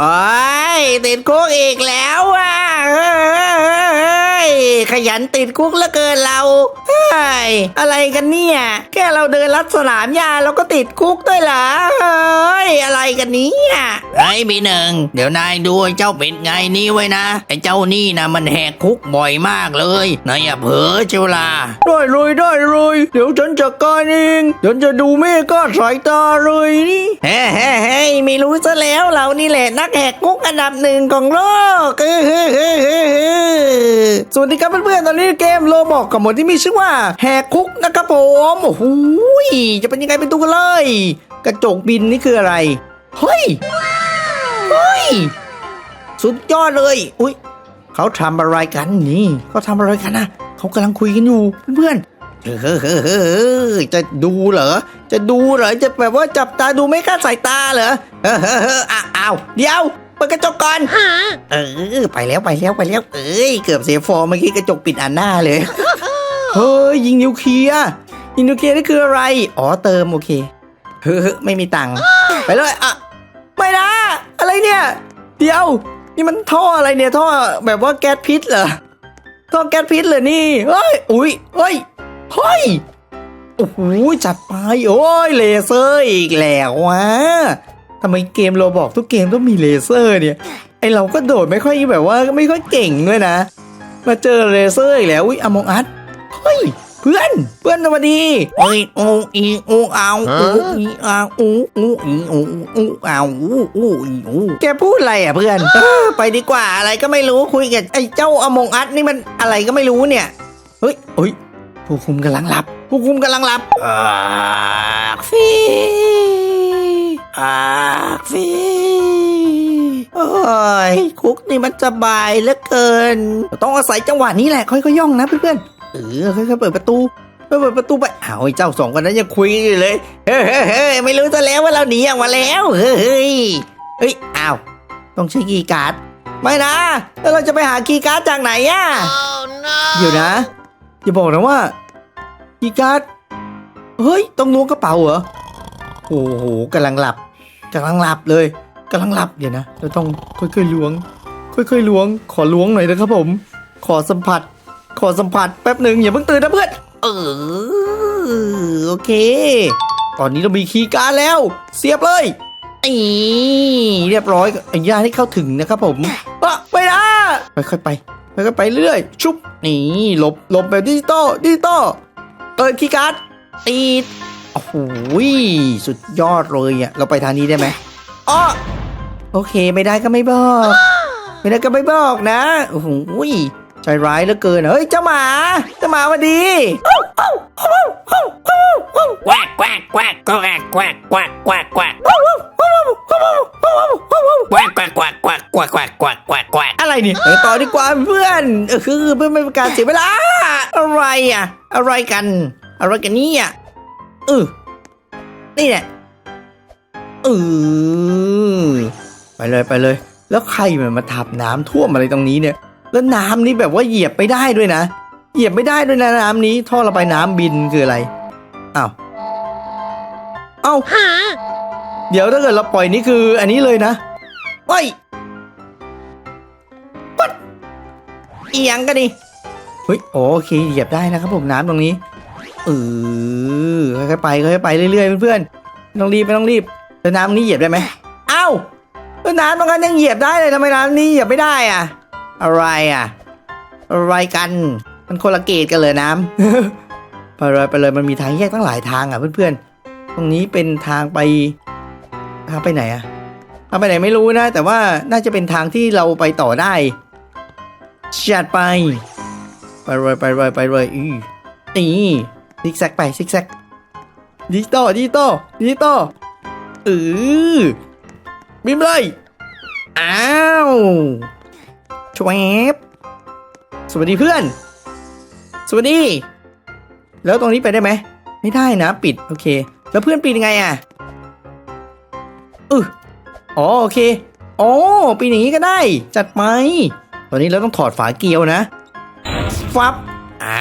โอ้ยติดคุกอีกแล้วอะ ยขยันติดคุกเหลือเกินเราเฮ้ยอะไรกันเนี่ย แค่เราเดินลัดสนามหญ้าเราก็ติดคุกด้วยเหรอเฮ้ยอะไรกันเนี่ยไอ้พี่หนึ่งเดี๋ยวนายดูไอ้เจ้าเป็ดไงนี่ไว้นะไอ้เจ้านี่นะมันแหกคุกบ่อยมากเลยนายอย่าเผลอเจ้าล่ะได้เลยได้เลยเดี๋ยวฉันจัดการเองฉันจะดูไม่กล้าสายตาเลยนี่เฮ้เฮ้เฮ้ไม่รู้ซะแล้วเรานี่แหละนักแหกคุกอันดับหนึ่งของโลกเออเฮ้เฮ้เฮ้เฮ้สวัสดีครับเพื่อนๆ ตอนนี้เกมโลบอกกับหมดที่มีชื่อว่าแหกคุกนะครับผม โอ้โหจะเป็นยังไงไปดูกันเลย กระจกบินนี่คืออะไร เฮ้ย เฮ้ย สุดยอดเลย อุ้ยเขาทำอะไรกันนี่เขาทำอะไรกันนะเขากำลังคุยกันอยู่เพื่อนๆเฮ้อเฮ้อเฮ้อเฮ้อจะดูเหรอ จะดูเหรอ จะแบบว่าจับตาดูไม่คลาสายตาเหรอเฮ้อเฮ้อเอออ้าวเดี๋ยว เปิดกระจกก่อน เออ ไปแล้วไปแล้วไปแล้ว เอ้ย เกือบเสียฟอร์มเมื่อกี้กระจกปิดอันหน้าเลย เฮ้ย ยิงนิวเคลียร์ยิงนิวเคลียร์นี่คืออะไร อ๋อ เติมโอเค เฮ้อเฮ้อไม่มีตังค์ ไปเลย อะ ไม่นะ อะไรเนี่ย เดี๋ยว นี่มันท่ออะไรเนี่ย ท่อแบบว่าแก๊สพิษเหรอ ท่อแก๊สพิษเหรอนี่ เฮ้ย อุ้ยเฮ้ย เฮ้ย โอ้โห จัดไป โอ้ย เลเซอร์อีกแล้ววะ ทำไมเกมโรบอกทุกเกมต้องมีเลเซอร์เนี่ย ไอเราก็โดดไม่ค่อยแบบว่าไม่ค่อยเก่งด้วยนะ มาเจอเลเซอร์อีกแล้วอุ้ยอมองอัดเฮ้ยเพื่อนเพื่อนสวัสดีโอ้ยอูอีอูเอาอูอีอาอูอูอีอูอูเอาอูอูอีอูแกพูดอะไรอะเพื่อนเออไปดีกว่าอะไรก็ไม่รู้คุยกับไอ้เจ้าอมงอัดนี่มันอะไรก็ไม่รู้เนี่ยเฮ้ยเฮ้ยผู้คุมกำลังหลับ ผู้คุมกำลังหลับอ่าฟี อากฟีโอ้ยคุกนี่มันสบายเหลือเกิน ต้องอาศัยจังหวะนี้แหละค่อยๆย่องนะเพื่อนๆเออค่อยๆเปิดประตูเปิดประตูไปอ้าวไอ้เจ้าสองคนนั้นยังคุยกันอยู่เลยเฮ้ยเฮ้ยเฮ้ยไม่รู้ซะแล้วว่าเราหนีออกมาแล้วเฮ้ยเฮ้ยเฮ้ยอ้าวต้องใช้คีย์การ์ดไม่นะแล้วเราจะไปหาคีย์การ์ดจากไหนอะเดี๋ยวนะอย่าบอกนะว่าคีย์การ์ดเฮ้ยต้องล้วงกระเป๋าเหรอโอ้โหกำลังหลับ กำลังหลับเลยกำลังหลับเดี๋ยวนะเราต้องค่อยๆล้วง ค่อยๆล้วง ขอล้วงหน่อยนะครับผม ขอสัมผัส ขอสัมผัสแป๊บหนึ่งอย่าเพิ่งตื่นนะเพื่อนเออโอเค ตอนนี้เรามีคีย์การ์ดแล้ว เสียบเลยอีเรียบร้อยอนุญาตให้เข้าถึงนะครับผมอะไปนะค่อยๆไปค่อยๆไปเรื่อยๆชุบนี่หลบหลบแบบดิจิตอลดิจิตอลเปิดคีย์การ์ดตีด อ้โหสุดยอดเลยอะเราไปทางนี้ได้ไหมอ๋อโอเคไม่ได้ก็ไม่บอก ไม่ได้ก็ไม่บอกนะโอ้โหใจร้ายเหลือเกินเฮ้ยเจ้าหมาเจ้าหมามาดีแกวกแกวกแกวกแกวกแกวกแกวกแกวกแกวกแกวกแกวกแกวกแกวกแกวกแกวกแกวกแกวกแกวกแกวกอะไรเนี่ยไปต่อดีกว่าเพื่อนเออคือเพื่อไม่เป็นการเสียเวลาอะไรอะอะไรกันอะไรกันเนี่ย เออนี่แหละเออไปเลยไปเลย แล้วใครมันมาทับน้ำท่วมอะไรตรงนี้เนี่ย แล้วน้ำนี่แบบว่าเหยียบไม่ได้ด้วยนะเหยียบไม่ได้ด้วยนะน้ำนี้ ท่อระบายน้ำบินคืออะไรอ้าวเอ้าเดี๋ยวถ้าเกิดเราปล่อยนี่คืออันนี้เลยนะเฮ้ยอีหยังกันนี่เฮ้ยโอเคเหยียบได้นะครับผมน้ำตรงนี้ เออค่อยๆไปค่อยๆไปเรื่อยๆเพื่อนๆไม่ต้องรีบไม่ต้องรีบแล้วน้ำตรงนี้เหยียบได้ไหมเอ้าแล้วน้ำตรงนั้นยังเหยียบได้เลยทำไมน้ำนี้เหยียบไม่ได้อะ อะไรอะ อะไรกัน มันคนละเกตกันเลยน้ำไปเลยไปเลยมันมีทางแยกตั้งหลายทางอะเพื่อนๆ ตรงนี้เป็นทางไปทางไปไหนอะทางไปไหนไม่รู้นะ แต่ว่าน่าจะเป็นทางที่เราไปต่อได้จัดไป ไปเลยไปเลยไปเลยอือนี่ ซิกแซกไปซิกแซกดิจิตอลดิจิตอลดิจิตอลเออบิมเลยอ้าวชวบสวัสดีเพื่อน สวัสดี แล้วตรงนี้ไปได้ไหม ไม่ได้นะ ปิด โอเค แล้วเพื่อนปีนยังไงอะเอออ๋อโอเคโอ๋อปีนอย่างนี้ก็ได้ จัดไหมตอนนี้เราต้องถอดฝาเกียวนะ ฟับ อ่า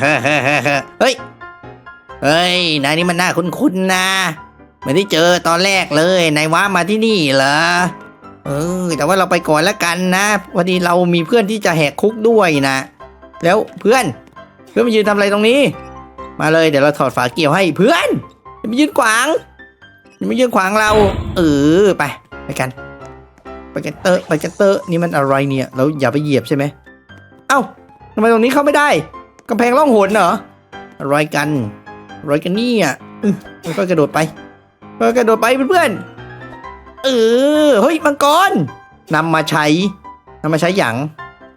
เฮ้ยเฮ้ยเฮ้ยนายนี่มันน่าคุ้นๆนะไม่ได้เจอตอนแรกเลยนายว้ามาที่นี่เหรอเออแต่ว่าเราไปก่อนแล้วกันนะวันนี้เรามีเพื่อนที่จะแหกคุกด้วยนะ แล้วเพื่อน เพื่อนมายืนทำอะไรตรงนี้ มาเลยเดี๋ยวเราถอดฝาเกี่ยวให้เพื่อนอย่ามายืนขวางอย่ามายืนขวางเราเออไปไปกันไปกันเตอะไปกันเตอะนี่มันอะไรเนี่ย เราอย่าไปเหยียบใช่ไหมเอ้าทำไมตรงนี้เข้าไม่ได้ กำแพงร่องหนเหรออะไรกันอะไรกันนี่อือค่อยๆกระโดดไปค่อยๆกระโดดไปเพื่อนๆเออเฮ้ยมังกรนำมาใช้นำมาใช้หยัง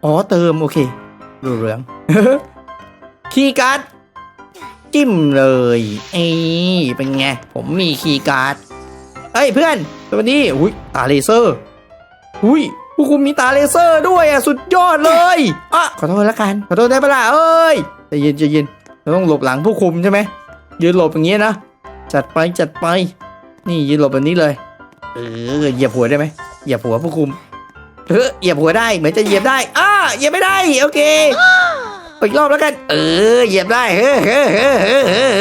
อ๋อเติมโอเครูเรืองคีย์การ์ดจิ้มเลยเอ้ยเป็นไง ผมมีคีย์การ์ดเฮ้ยเพื่อนสวัสดีอุ้ยตาเลเซอร์อุ้ย ผู้คุมมีตาเลเซอร์ด้วยอะสุดยอดเลยอะขอโทษละกันขอโทษได้ปะล่ะเอ้ยใจเย็นใจเย็นเราต้องหลบหลังผู้คุมใช่ไหมยืนหลบอย่างเงี้ยนะจัดไปจัดไป นี่ยืนหลบแบบนี้เลยเออเหยียบหัวได้ไหมเหยียบหัวผู้คุมเออเหยียบหัวได้เหมือนจะเหยียบได้อะเหยียบไม่ได้โอเคอีกรอบแล้วกัน เออเหยียบได้เฮ้อเฮ้อเฮ้อเฮ้อ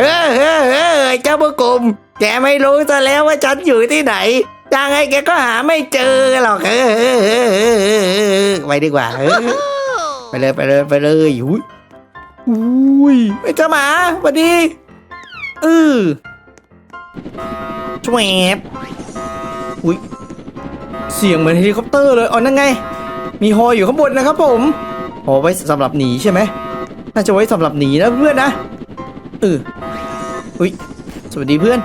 เฮ้อเฮ้อเฮ้อเจ้าพวกกลุ่มแกไม่รู้ซะแล้วว่าฉันอยู่ที่ไหน ยังไงแกก็หาไม่เจอหรอกเฮ้อเฮ้อเฮ้อเฮ้อเฮ้อไปดีกว่าเฮ้อไปเลยไปเลยไปเลยอุ้ยอุ้ยไอ้เจ้าหมาสวัสดีเออชวบอุ้ยเสียงเหมือนเฮลิคอปเตอร์เลยอ๋อนั่นไง มีฮออยู่ข้างบนนะครับผมพอไว้สำหรับหนีใช่ไหมน่าจะไว้สำหรับหนีนะเพื่อนนะเอออุ้ยสวัสดีเพื่อน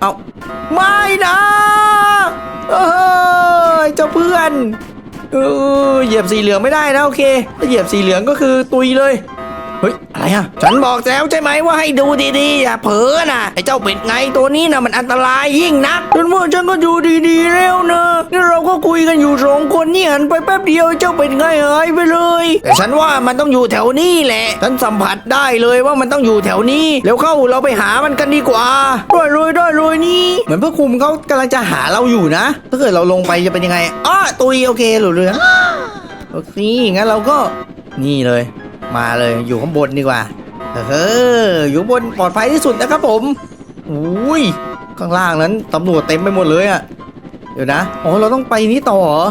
เอา ไม่นะเอ้ยเจ้าเพื่อนเออเหยียบสีเหลืองไม่ได้นะโอเคถ้าเหยียบสีเหลืองก็คือตุยเลยเฮ้ย อะไรอะฉันบอกแล้วใช่ไหมว่าให้ดูดีๆอย่าเผลอนะไอ้เจ้าเป็ดไงตัวนี้นะมันอันตรายยิ่งนักจนว่าฉันก็ดูดีๆแล้วนะนี่เราก็คุยกันอยู่สองคนนี่หันไปแป๊บเดียวเจ้าเป็ดไงหายไปเลยแต่ฉันว่ามันต้องอยู่แถวนี้แหละฉันสัมผัสได้เลยว่ามันต้องอยู่แถวนี้แล้วเข้าเราไปหามันกันดีกว่าด้วยเลยด้วยเลยนี่เหมือนพระคุมเขากำลังจะหาเราอยู่นะ ถ้าเกิดเราลงไปจะเป็นยังไงอ้อตุยโอเคหรือเรื่องโอเคงั้นเราก็นี่เลย มาเลยอยู่ข้างบนดีกว่า เอออยู่บนปลอดภัยที่สุดนะครับผมอุ้ยข้างล่างนั้นตำรวจเต็มไปหมดเลยอะเดี๋ยวนะ อ๋อ เราต้องไปนี้ต่อเหรอ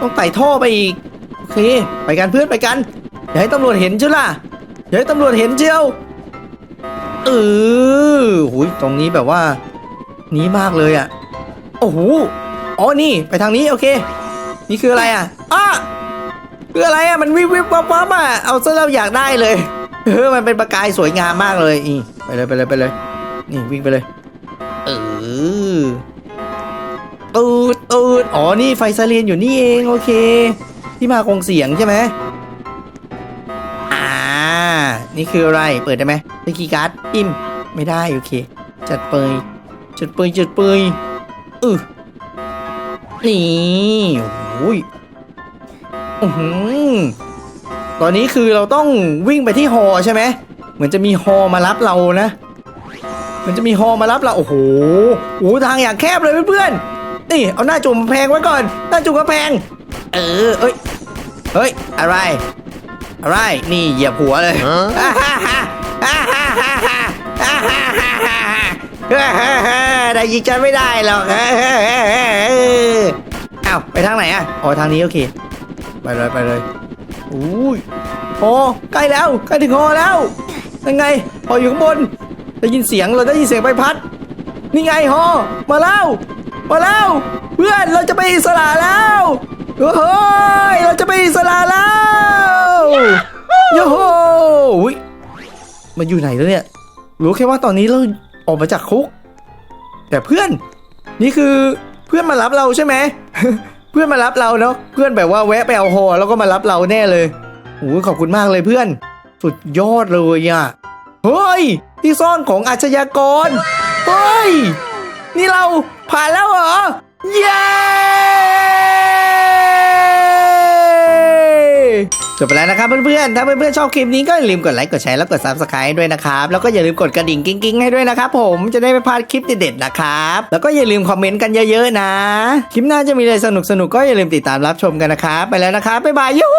ต้องไต่ท่อไปอีก โอเค ไปกันเพื่อนไปกัน อย่าให้ตำรวจเห็นเชียวล่ะ อย่าให้ตำรวจเห็นเชียวเออหุยตรงนี้แบบว่าหนี้มากเลยอะโอ้โห อ๋อ นี่ ไปทางนี้ โอเค นี่คืออะไรอะอ้า คืออะไรอะมันวิบวิบวับวับอะเอาซะเราอยากได้เลยเออมันเป็นประกายสวยงามมากเลยอีไปเลยไปเลยไปเลย นี่วิ่งไปเลยเออตูดตูดอ๋อนี่ไฟไซเรนอยู่นี่เองโอเค ที่มากงเสียงใช่ไหมอ่า นี่คืออะไรเปิดได้ไหมตะกี้การ์ดอิ่มไม่ได้โอเค จัดเปยจัดเปยจัดเปยเออนี่โอ้ย ตอนนี้คือเราต้องวิ่งไปที่ฮอใช่ไหมเหมือนจะมีฮอมารับเรานะ มันจะมีฮอมารับเราโอ้โหโอ้ทางอย่างแคบเลยเพื่อนๆนี่เอาหน้าจุ่มแพงไว้ก่อนหน้าจุ่มกระแพง เออเอ้ยเฮ้ยอะไร อะไรนี่เหยียบหัวเลยได้ยิงฉันไม่ได้หรอกเอ้าไปทางไหนอะอ๋อทางนี้โอเค ไปเลยไปเลยอุ้ยฮอใกล้แล้วใกล้ถึงฮอแล้วยังไงฮออยู่ข้างบนได้ยินเสียงเราได้ยินเสียงใบพัด นี่ไงฮอมาแล้วมาแล้วเพื่อนเราจะไปอิสระแล้วโอ้โหยเราจะไปอิสระแล้วโยโหมันอยู่ไหนแล้วเนี่ยรู้แค่ว่าตอนนี้เราออกมาจากคุก แต่เพื่อนนี่คือเพื่อนมารับเราใช่ไหม เพื่อนมารับเราเนาะเพื่อนแบบว่าแวะไปเอาฮอแล้วก็มารับเราแน่เลยโอ้ยขอบคุณมากเลยเพื่อน สุดยอดเลยอะเฮ้ย ที่ซ่อนของอาชญากร เฮ้ย นี่เราผ่านแล้วเหรอ เย้ จบไปแล้วนะครับเพื่อนๆ ถ้าเพื่อนๆชอบคลิปนี้ก็อย่าลืมกดไลค์ กดแชร์ แล้วกด subscribe ด้วยนะครับ แล้วก็อย่าลืมกดกระดิ่งกิ๊งๆ ให้ด้วยนะครับผม จะได้ไม่พลาดคลิปเด็ดๆ นะครับ แล้วก็อย่าลืมคอมเมนต์กันเยอะๆ นะ คลิปหน้าจะมีอะไรสนุกๆ ก็อย่าลืมติดตามรับชมกันนะครับ ไปแล้วนะครับ บ๊ายบายยู